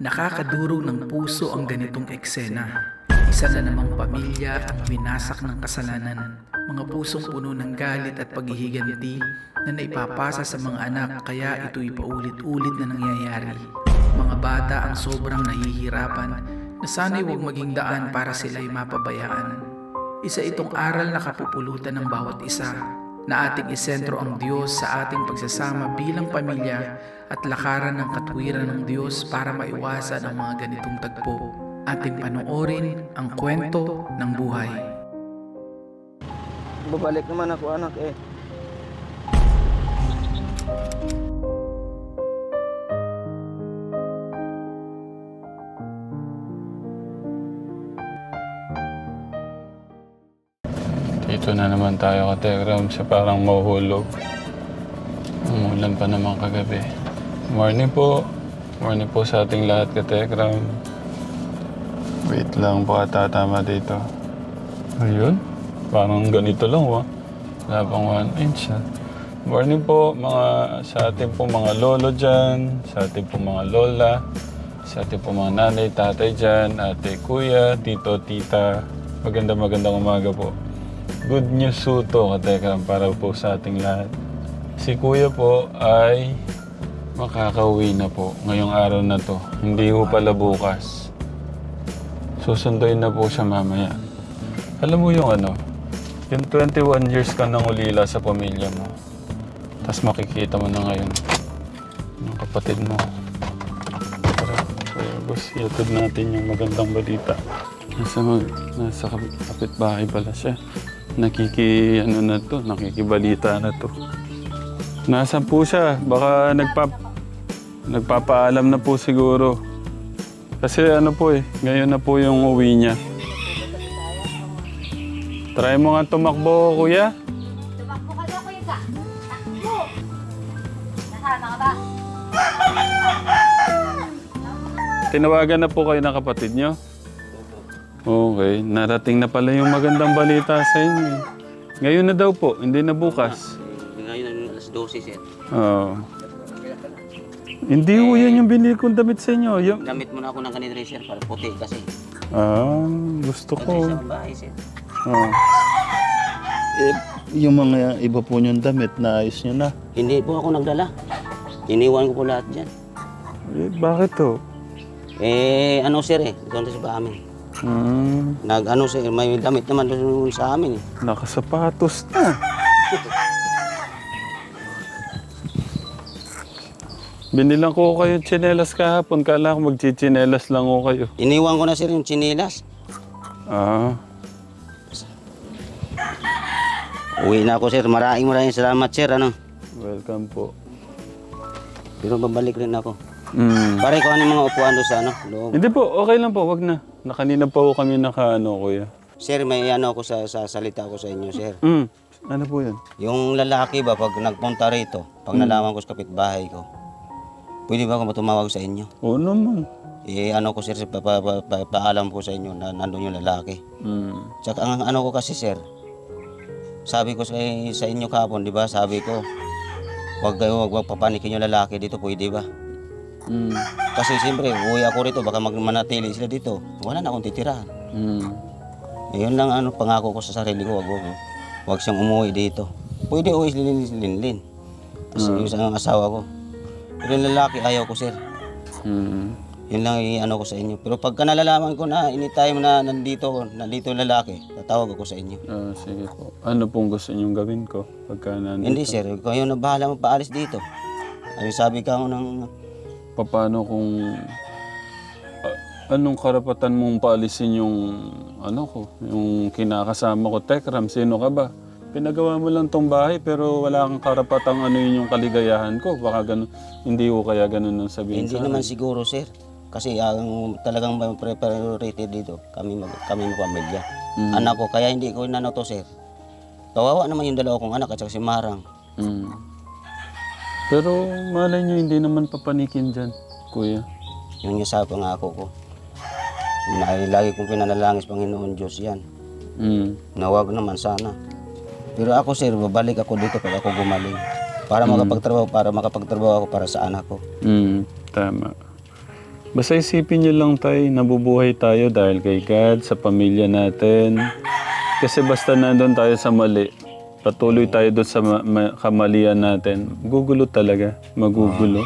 Nakakaduro ng puso ang ganitong eksena. Isa na namang pamilya ang winasak ng kasalanan. Mga pusong puno ng galit at paghihiganti na naipapasa sa mga anak kaya ito'y paulit-ulit na nangyayari. Mga bata ang sobrang nahihirapan na sana'y huwag maging daan para sila'y mapabayaan. Isa itong aral na kapupulutan ng bawat isa na ating isentro ang Diyos sa ating pagsasama bilang pamilya at lakaran ng katwiran ng Diyos para maiwasan ang mga ganitong tagpo. Ating panoorin ang kwento ng buhay. Babalik naman ako anak eh. Dito na naman tayo ka Tegram sa parang mahuhulog. Umulan pa naman kagabi. Morning po. Morning po sa ating lahat ka Tegram. Wait lang po tatama dito. Ayun. Parang ganito lang wa. Wala pang 1 inch ha. Morning po mga sa ating po mga lolo dyan, sa ating po mga lola, sa ating po mga nanay, tatay dyan, ate, kuya, tito, tita. Maganda magandang umaga po. Good news po to, katekram, para po sa ating lahat. Si kuya po ay makakauwi na po ngayong araw na to. Hindi po pala bukas. Susunduin na po siya mamaya. Alam mo yung ano, yung 21 years ka nang ulila sa pamilya mo. Tapos makikita mo na ngayon yung kapatid mo. Gus, iatid natin yung magandang balita. Nasa, mag, nasa kap- kapitbahay pala siya. Nakiki, ano na to, nakikibalita na to. Nasaan po siya? Baka nagpap, nagpapaalam na po siguro. Kasi ano po eh, ngayon na po yung uwi niya. Try mo nga tumakbo, kuya. Tumakbo ka daw, kuya ka. Takbo! Nasama ka ba? Tinawagan na po kayo ng kapatid niyo? Okay. Narating na pala yung magandang balita sa inyo. eh. Ngayon na daw po, hindi na bukas. Ngayon ang alas 12 sir. Oo. Hindi ho yan yung binili kong damit sa inyo. Yung... Gamit mo na ako ng kanina sir para puti kasi. Ah, gusto ko. Kasi sa bahay sir. Oo. Eh, yung mga iba po niyong damit, naayos niyo na. Hindi po ako nagdala. Iniwan ko po lahat dyan. Eh, bakit to? Eh ano sir eh, doon sa amin. Hmm, Nag ano sir, may damit naman doon sa amin eh. nakasapatos na. Binilang ko kayo tsinelas kahapon. Kala ko magchichinelas lang ko kayo. Iniwan ko na sir yung chinilas. Ah, Uwi na ako sir. Maraming maraming salamat sir. Ano? welcome po. Pero babalik rin ako. Hmm. Pare ko ano yung mga upuan doon sa ano, loob. Hindi po, okay lang po, wag na. Nakanina pa po kami naka ano, kuya. Sir, may ano ako sa, sa salita ko sa inyo sir. Hmm, ano po yun? Yung lalaki ba, pag nagpunta rito, pag nalaman ko sa kapitbahay ko, pwede ba ako tumawag sa inyo? Oo naman. Eh, ano ko sir, pa, pa, pa, pa- paalam ko sa inyo na nandun yung lalaki. Hmm. Tsaka ang ano ko kasi sir, sabi ko sa, sa inyo kapon, di ba, sabi ko, wag kayo, wag, wag papanikin yung lalaki dito, pwede ba? Hmm. Kasi siyempre, uwi ako rito, baka mag- manatili sila dito. Wala na akong titirahan. Hmm. Yun lang ano, pangako ko sa sarili ko, wag, wag, wag siyang umuwi dito. Pwede uwi si Linlin. Linlin. Kasi yung isang asawa ko. Pero yung lalaki, ayaw ko sir. Hmm. Yun lang yung ano ko sa inyo. Pero pagka nalalaman ko na anytime na nandito, ko, nandito yung lalaki, tatawag ako sa inyo. Ah, sige po. Ano pong gusto niyong gawin ko pagka nandito? Hindi sir, kayo na bahala magpaalis dito. Ano sabi ka mo ng... Paano kung... ah, anong karapatan mong paalisin yung... Ano ko? Yung kinakasama ko. Tekram, sino ka ba? Pinagawa mo lang tong bahay pero wala kang karapatang ano yun yung kaligayahan ko. Baka ganun, hindi ko kaya ganun ang sabihin Hindi sa naman siguro sir. Kasi ang talagang may pri- priority dito, kami mag, kami mag pamilya. Mm. Anak ko, kaya hindi ko inano to sir. Kawawa naman yung dalawa kong anak at si Marang. Mm. Pero malay nyo, hindi naman papanikin dyan, kuya. Yun yung sa pangako ko. Na, lagi kong pinanalangin sa Panginoon Diyos yan. Mm. Nawag naman sana. Pero ako sir, babalik ako dito pag ako gumaling. Para makapagtrabaho, para makapagtrabaho ako para sa anak ko. Mm. Tama. Basta isipin nyo lang tayo, nabubuhay tayo dahil kay God, sa pamilya natin. Kasi basta nandun tayo sa mali, patuloy tayo doon sa ma- ma- kamalian natin, gugulo talaga, magugulo.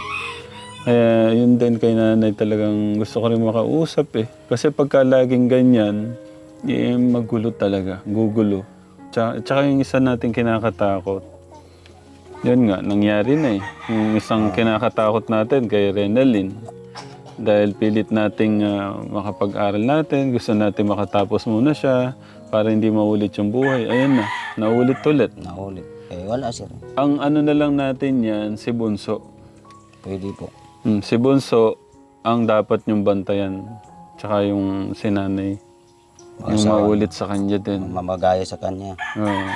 Kaya yun din kay nanay talagang gusto ko rin makausap eh. Kasi pagka laging ganyan, eh, magulo talaga, gugulo. Tsaka, tsaka yung isa natin kinakatakot. Yun nga, nangyari na eh. Yung isang kinakatakot natin kay Renalyn. Dahil pilit nating ah, makapag-aral natin, gusto natin makatapos muna siya para hindi maulit yung buhay. Ayun na, naulit ulit. Naulit. Eh, wala sir. Ang ano na lang natin yan, si Bunso. Pwede po. Hmm, si Bunso, ang dapat yung bantayan. Tsaka yung sinanay. Yung maulit sa kanya din. Mamagaya sa kanya. Oo.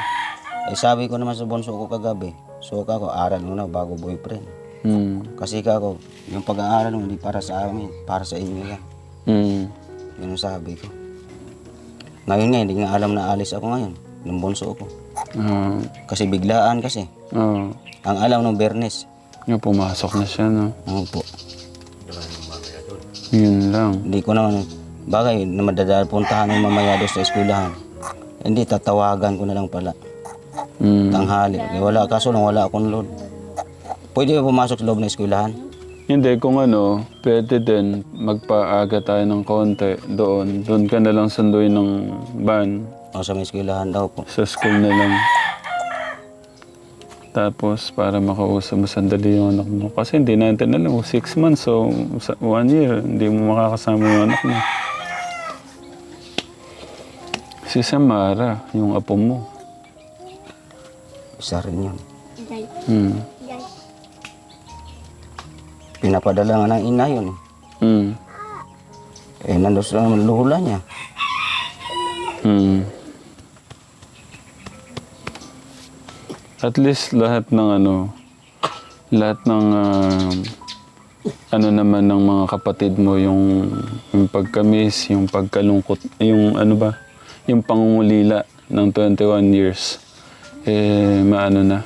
Eh, sabi ko naman sa bunso ko kagabi, so ako, aral muna bago boyfriend. Hmm. Kasi ako, yung pag-aaral mo, hindi para sa amin, para sa inyo yan. Hmm. Yun ang sabi ko. Ngayon nga, hindi nga alam na alis ako ngayon, ng bunso ko. Ah. Kasi biglaan kasi. Oo. Ang alam ng Bernes. Yung pumasok na siya, no? Ano po. Yun lang. Hindi ko naman, bagay, na madadal puntahan ng mamaya doon sa eskwelahan. Hindi, tatawagan ko na lang pala. Hmm. Tanghali. Eh, wala, kaso lang wala akong load. Pwede ba pumasok sa loob ng eskwelahan? Hindi, kung ano, pwede din magpaaga tayo ng konti doon. Doon ka na lang sunduin ng van. O sa eskwelahan daw po. Sa school na lang. Tapos, para makausap mo sandali yung anak mo. Kasi hindi natin alam, six months, so sa one year, hindi mo makakasama yung anak mo. Si Samara, yung apo mo. Isa rin yun. Hmm. Pinapadala nga ng ina yun. eh. Hmm. Eh, nandun sa naman luhula niya. Hmm. At least lahat ng ano, lahat ng ah, ano naman ng mga kapatid mo yung yung pagkamis, yung pagkalungkot, yung ano ba, yung pangungulila ng 21 years eh maano na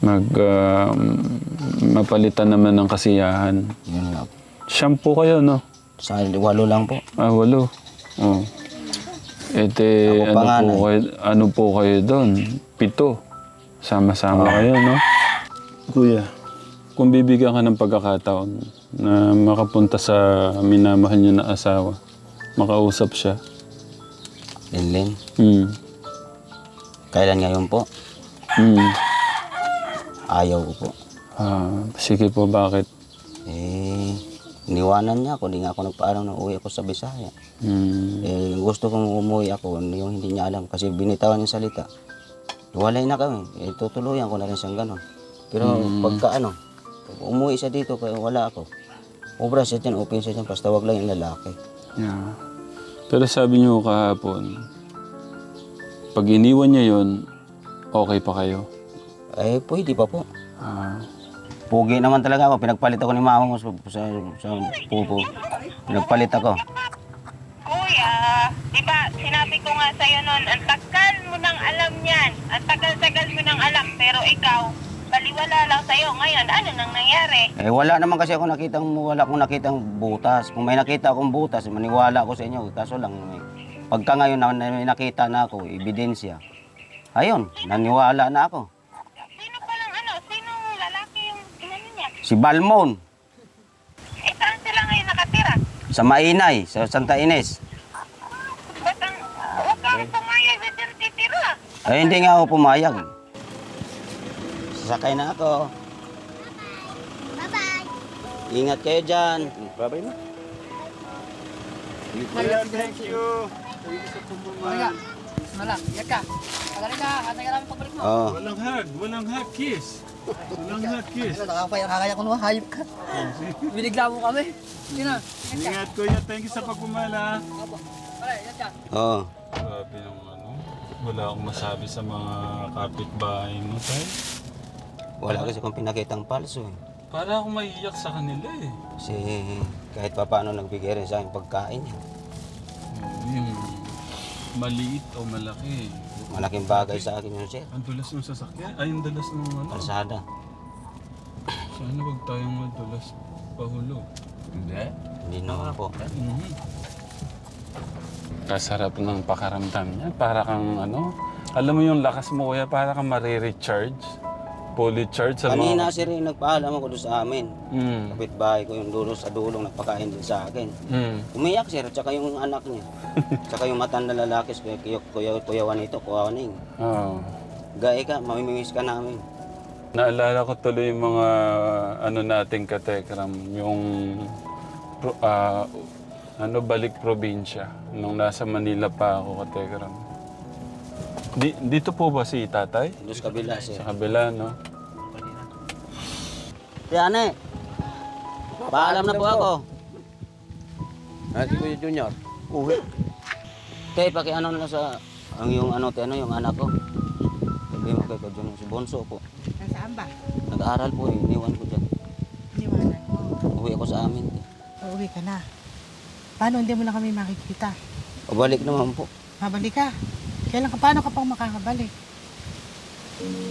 mag ah, mapalitan naman ng kasiyahan. Yun nga. po. Shampoo kayo, no? Sa walo lang po. Ah, walo. Oh. Ete, Ako ano panganay. po, kayo, ano po kayo doon? Pito. Sama-sama kayo, no? Kuya, kung bibigyan ka ng pagkakataon na makapunta sa minamahal niyo na asawa, makausap siya. Linlin. Hmm. Kailan ngayon po? Hmm. Ayaw ko po. Ah, sige po, bakit? Eh, iniwanan niya ako. Hindi nga ako nagpaalam na uwi ako sa Bisaya. Hmm. Eh, gusto kong umuwi ako. Yung hindi niya alam. Kasi binitawan yung salita. Walay na kami. Eh, tutuluyan ko na rin siyang ganon. Pero pagka ano, pag umuwi siya dito, kaya wala ako. Obra siya dyan, open siya dyan, basta wag lang yung lalaki. Yeah. Pero sabi niyo kahapon, pag iniwan niya yon, okay pa kayo? Eh, pwede pa po. Ah. Pugi naman talaga ako. Pinagpalit ako ni mama mo sa, sa, sa pupo. Pinagpalit ako. Kuya, di ba sinabi ko nga sa'yo noon, ang tagal mo nang alam yan. Ang tagal-tagal mo nang alam. Pero ikaw, baliwala lang sa'yo. Ngayon, ano nang nangyari? Eh, wala naman kasi ako nakitang, wala akong nakitang butas. Kung may nakita akong butas, maniwala ako sa inyo. Kaso lang, eh, pagka ngayon na, na may nakita na ako, ebidensya. Ayun, naniwala na ako. Sino palang ano? Sino lalaki yung inano niya? Si Balmon, Eh, saan sila ngayon nakatira? sa Mainay, sa Santa Ines. Ba't ang, huwag kang pumayag na dyan titira? Ay, hindi nga ako pumayag. Sasakay na ako. Bye-bye. Ingat kayo dyan. Bye-bye na. Malang, iyak ka. Pagaling ka, katay ka namin pagbalik mo. Oo. Walang hug, walang hug kiss. Walang hug kiss. Ano, nakakaya, nakakaya ko naman, hayop ka. Binigla mo kami. Sige na. Ingat kuya, thank you sa pagpumala. Opo. Pare, iyak ka. Oo. Grabe yung ano, wala akong masabi sa mga kapitbahay mo, tay. Wala kasi akong pinakitang palso eh. Para akong maiiyak sa kanila eh. Kasi kahit pa paano nagbigay rin sa akin pagkain niya. Oo, yung maliit o malaki. Malaking bagay sa akin yun, sir. Ang dulas ng sasakyan, ay ang dulas ng ano. Kalsada. Sana wag tayong madulas pahulog. Hindi. Hindi naman po. Kasarap ng pakaramdam niya. Para kang ano, alam mo yung lakas mo kuya, para kang marirecharge. Fully charge sa Kanina mga... sir, nagpaalam ako doon sa amin. Mm. Kapitbahay ko yung dulo sa dulong nagpakain din sa akin. Mm. Umiyak sir, tsaka yung anak niya. tsaka yung matanda lalaki, kuya, kuya, kuya, Juanito, kuya Juaning. Oo. Gae ka, mamimingis ka namin. Naalala ko tuloy yung mga ano nating katekram, yung pro- ah, ano balik probinsya nung nasa Manila pa ako katekram. Di, dito po ba si tatay? Doon sa kabila sir. Sa kabila, no? Tiane, paalam na po ako. Ah, si Kuya Junior. Uwi. Kaya pakiano na lang sa ang yung ano, te, ano yung anak ko. Sabi mo kay Kadjun, si Bonso po. Nasaan ba? Nag-aaral po eh, iniwan ko dyan. Iniwanan mo. Uwi ako sa amin. Uuwi ka na. Paano hindi mo na kami makikita? Pabalik naman po. Mabalik ka. Kailan ka, paano ka pang makakabalik?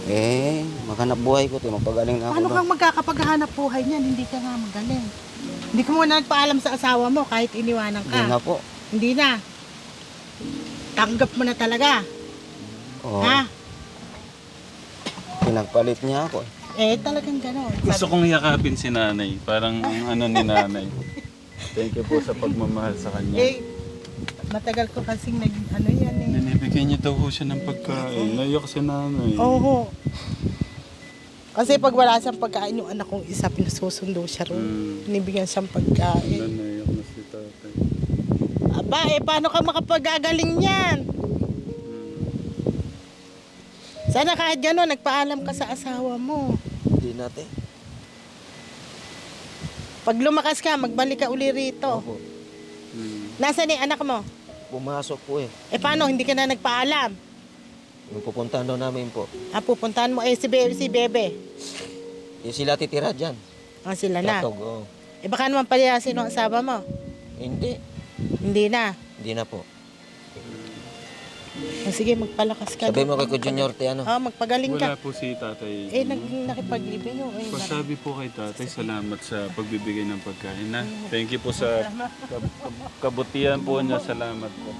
Eh, maghanap buhay ko, te, magpagaling na ako. Paano kang magkakapaghanap buhay niyan? Hindi ka nga magaling. Hindi ka muna nagpaalam sa asawa mo kahit iniwanan Hindi nga ka. po. Hindi na. Tanggap mo na talaga. Oo, Ha? pinagpalit niya ako. Eh, talagang gano'n. Gusto kong yakapin si nanay. Parang ano ni nanay. Thank you po sa pagmamahal sa kanya. Eh, matagal ko kasing nag, ano yan eh. Ninibigyan niya daw ho siya ng pagkain. Naiyak si nanay. Oo. Kasi pag wala siyang pagkain, yung anak kong isa, pinasusundo siya ron. Mm. Binibigyan siyang pagkain. Naiyak na si tatay. Aba, eh, paano ka makapag-agaling yan? Sana kahit gano'n, nagpaalam ka sa asawa mo. Hindi natin. Pag lumakas ka, magbalik ka uli rito. Mm. Nasaan yung anak mo? Pumasok po eh. Eh paano, hindi ka na nagpaalam? Yung pupuntahan daw namin po. Ah, pupuntahan mo, eh si, Be- si Bebe. Yung sila titira dyan. Ah, sila na. Katog, oh. Eh baka naman palayasin ng asawa mo. Hindi. Hindi na. Hindi na po. Ah, sige, magpalakas ka. Sabi mo kay Kuya Junior, te ano? Ah, magpagaling Wala ka. po si tatay. Eh, nag, nakipaglibing yun. Eh, Pasabi po kay tatay, salamat sa pagbibigay ng pagkain na. Thank you po sa kab- kab- kabutihan po niya. Salamat po.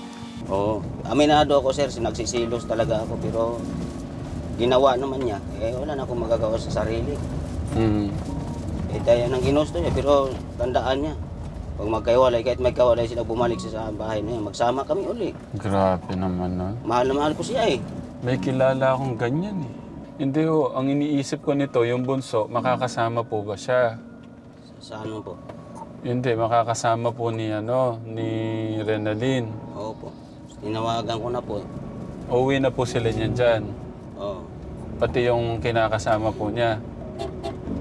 Oo. Aminado ako sir, nagsisilos talaga ako pero ginawa naman niya. Eh wala na akong magagawa sa sarili. Mm. Eh tayo nang ginusto niya pero tandaan niya. Pag magkaiwalay, kahit may kawalay sila bumalik sa bahay na yun, magsama kami uli. Grabe naman nun. Mahal na mahal ko siya eh. May kilala akong ganyan eh. Hindi ho, ang iniisip ko nito, yung bunso, makakasama po ba siya? Sa ano po. Hindi, makakasama po ni ano, ni Renalyn. Oo po. Tinawagan ko na po. Uwi na po sila niyan dyan. Oo. Pati yung kinakasama po niya.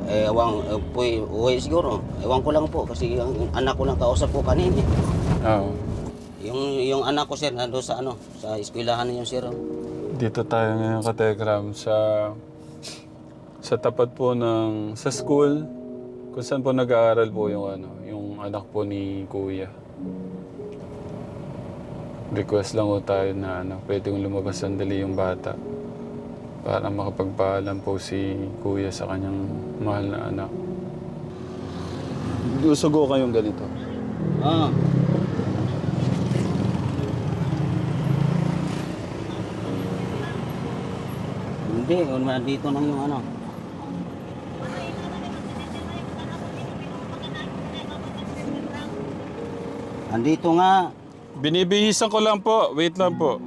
Eh, ewan, eh, puy, uwi siguro. Ewan ko lang po kasi ang anak ko lang kausap ko kanina. eh. Oo. Yung, yung anak ko sir, nando sa ano, sa eskwelahan yung sir. oh. Dito tayo ngayon kategram sa sa tapat po ng sa school kung saan po nag-aaral po yung ano, yung anak po ni Kuya. Request lang po tayo na ano, pwedeng lumabas sandali yung bata para makapagpaalam po si Kuya sa kanyang mahal na anak. Gusto ko kayong ganito. Ah. Hindi, dito lang yung ano. Andito nga. Binibihisan ko lang po. Wait lang po.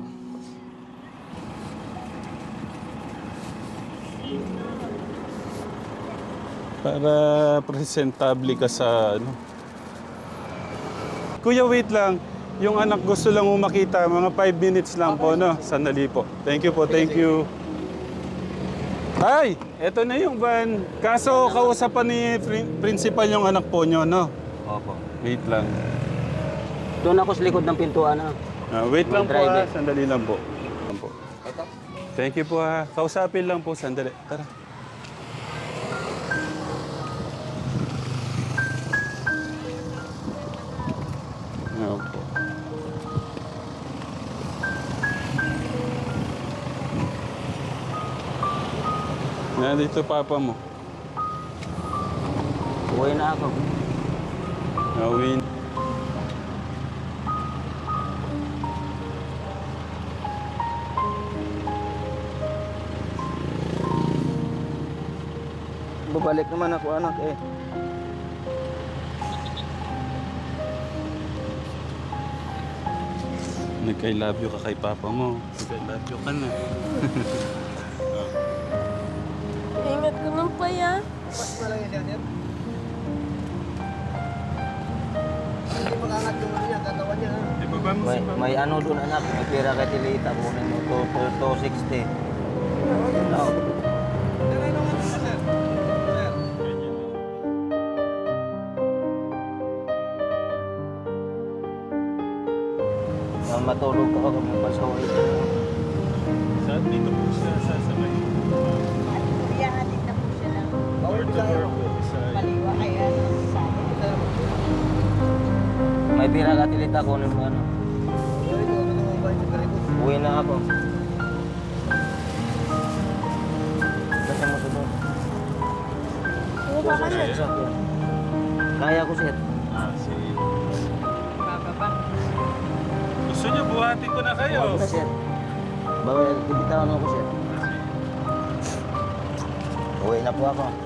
Para presentable ka sa ano. Kuya, wait lang. Yung anak gusto lang mo makita. Mga 5 minutes lang po, no? Sandali po. Thank you po, thank you. Ay, eto na yung van. Kaso kausapan ni prin- principal yung anak po nyo, no? Opo. Wait lang. Doon ako sa likod ng pintuan na. Ah, wait May lang po ha. driver. Sandali lang po. Lang po. Thank you po ha. Kausapin lang po. Sandali. Tara. Nandito papa mo. Uwi na ako. Awin. Babalik naman ako anak eh. Nag-I love you ka kay papa mo. Nag-I love you ka na. Ingat ko ng paya. Di ba ba mo May, si papa? may ano doon anak, may pera kay Tilita, mo to, to, to 60. No. Matulog ako kung may Tilita, kunin mo ano. Uwi na ako. Kasi mo. Ano ba ka na? Kaya ko sir. Ah, si... bababa. Gusto niyo buhatin ko na kayo. Huwag na sir. Bawal, ibitawan mo ako sir. Uwi na po ako.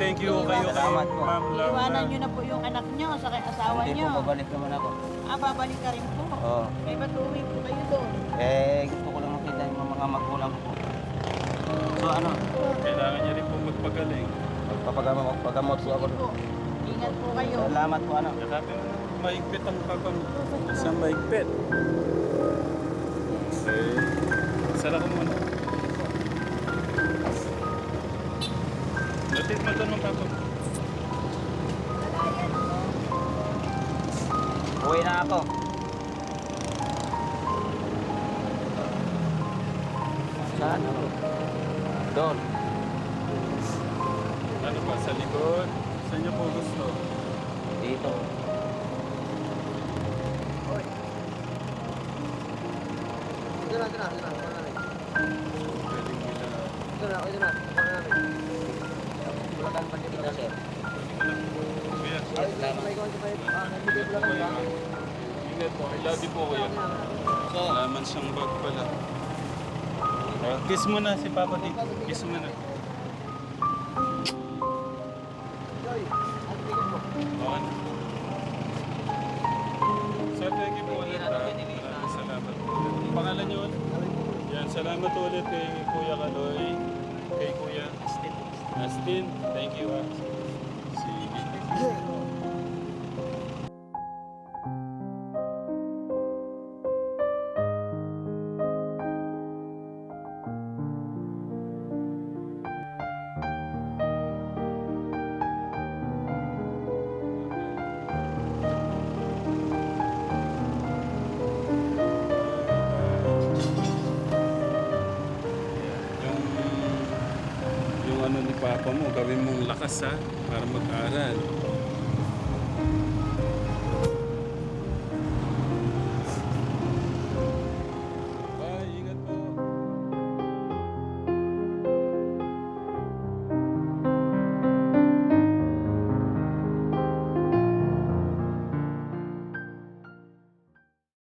Mag-thank you kayo kay Salamat po. Ma'am Laura. Iwanan niyo na po yung anak niyo sa kay asawa Hindi niyo. po, babalik naman ako. Ah, babalik ka rin po. Oo. May ba't uuwi po kayo doon? Eh, gusto ko lang makita yung mga magulang ko. So ano, Kailangan niya rin po magpagaling. magpapagamot, magpagamot po ako. Sige po. Ingat po kayo. Salamat po ano. Yakapin mo maigpit ang papa mo. Isang maigpit. Okay. Sara ko muna. Na ako. Saan ako? Doon. Ano ba, sa likod? Saan niyo po gusto? Dito. Pwedeng nila. Bulacan pa dito sir. Kuya, Salamat. Ingat po. I love you po kuya. Alaman siyang bag pala. Ah, kiss mo na si Papa dito. Kiss mo na. Na. Sir, thank you po ulit. ah. Maraming salamat po ulit. Ang pangalan niyo ulit? Yan, salamat ulit kay Kuya Kaloy. Kay Kuya Astin. Astin, thank you ah. Papa mo, gawin mong lakas ha, para mag-aral.